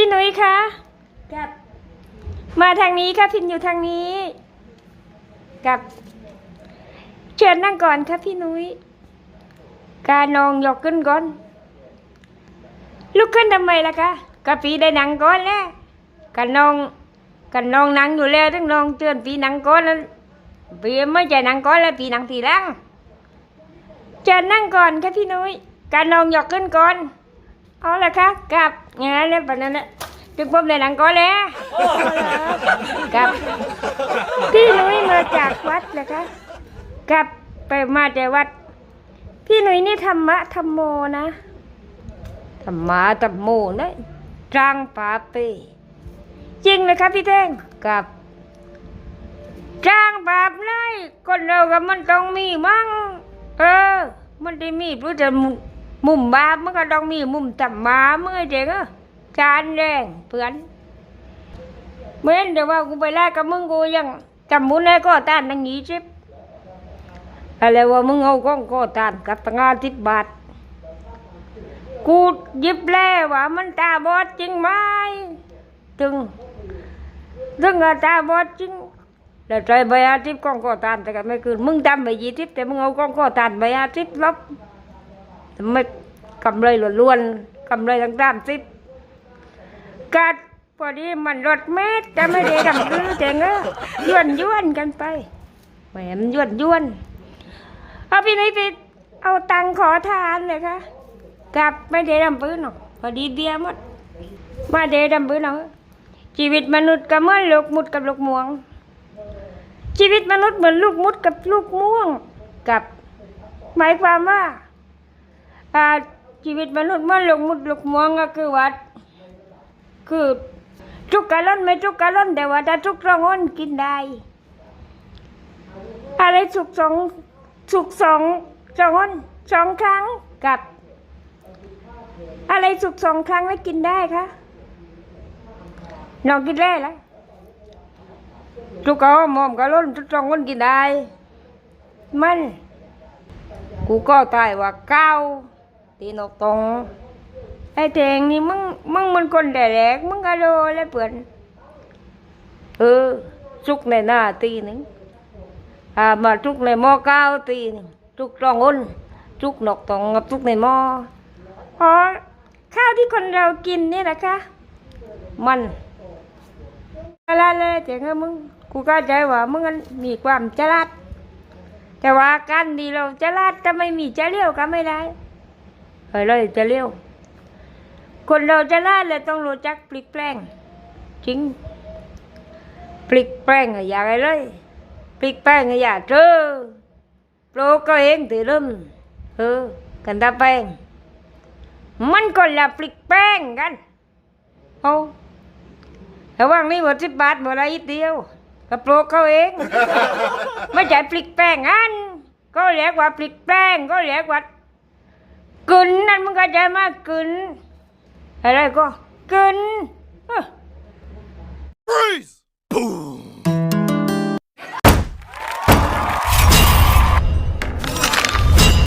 พี่นุ้ยคะกับมาทางนี้ค่ะพินอยู่ทางนี้ กับเชิญนั่งก่อนค่ะพี่นุ้ยการนองยกขึ้นก่อน ลุกขึ้นทำไมล่ะคะกะปีได้หนังก่อนแล้วกันนองกันนองหนังอยู่แล้วทั้งนองเตือนปีหนังก่อนแล้วปีไม่ใจหนังก่อนแล้วปีหนังทีหลังเชิญนั่งก่อนค่ะพี่นุ้ยการนองยกขึ้นก่อน เอาละคะกับอย่างนั้นแล้วปะนั้นนะจึงผมได้หนังก่อนแล้วกับพี่หนุ่ยมาจากวัดเหรอคะกลับไปมาจากวัด พี่หนุ่ยนี่ธรรมะธรรมโมนะธรรมะธรรมโมนะจางป่าเปจริงเลยครับพี่แท่งกับจางบาปเลยคนเรากับมันต้องมีมั่งเออ มันได้มีรู้จะ มุมมุมบามันก็ต้องมีมุมธรรมะเมื่อเด็กอะจานแดงเพื่อนเมือนเดี๋ยวว่ากูไปแลกกับมึงกูยังจำมุนได้ก็ตานตั้งยี่สิบอะไรว่ามึงเอาก้องก็ตานกับตั้งาทิบบาทกูยิบแล้วว่ามันตาบอดจริงไหมถึงถึงตาบอดจริงแล้วใจใบอาทิตย์ก้องก็ตานแต่ก็ไม่คืนมึงจำไปยี่สิบแต่มึงเอาก้องก็ตานใบอาทิตย์ลบ ไม่กำไรล้วนๆกำไรทั้งสามสิบกัดพอดีมันรถเมตรจะไม่ได้ดำรือเจ๋งเออยวนยวนกันไปแหมมันยวนยวนเอาพี่นี่ไปเอาตังขอทานเลยค่ะกลับไม่ได้ดำปื้นหรอกพอดีเบียร์หมดมาได้ดำปื้นหรอกชีวิตมนุษย์ก็เหมือนลูกมุดกับลูกม่วง ชีวิตมนุษย์เหมือนลูกมุดกับลูกม่วงกับ หมายความว่าาชีวิตมนุษย์มือนลูกมุดลูกมวงก็คือว่าคือทุกกะล่อนไม่ทุกกะล่อนแต่ว่าถ้าทุกสองอนกินได้อะไรสุกสองสุกสองสองอนสองครั้งกับ อะไรสุกสองครั้งแล้วกินได้คะน้องกินได้ล้วทุกกะมอมกะล่อนทุกสองอนกินได้ มัน กูก็ตายว่าเก้า ตีนกตรงไอ้แทงนี่มึงมึงมันคนแต่แรกมึงก็โดนแล้วเปื่อนเออจุกในหน้าตีหนึ่งอ่ามาจุกในหม้อก้าวตีหนึ่งจุกรองอ้นจุกนกตองกับจุกในหม้ออ๋อข้าวที่คนเรากินเนี่ยนะคะ มันอะไรเลยแต่งมึงกูก็ใจว่ามึงมันมีความฉลาดแต่ว่าการดีเราฉลาดถ้าไม่มีจะเลี้ยวก็ไม่ได้ เออเลยจะเลี้ยวคนเราจะล่าเลยต้องรู้จักปลิกแปลงจริงปลิกแปลงอะอย่าอะไรเลยปลิกแปลงอะอย่าเจอโปรก็เองถือเริ่มเออกันตาแปลงมันคนละปลิกแป้งกันเอาระหว่างนี้หมดสิบบาทหมดละอีกเดียวก็โปรเขาเอง ไม่ใช่ปลิกแป้งอันก็เรียกว่าปลิกแป้งก็เรียกว่า กึนนั่นมึงก็ใจมากกึนอะไรก็กึน Freeze!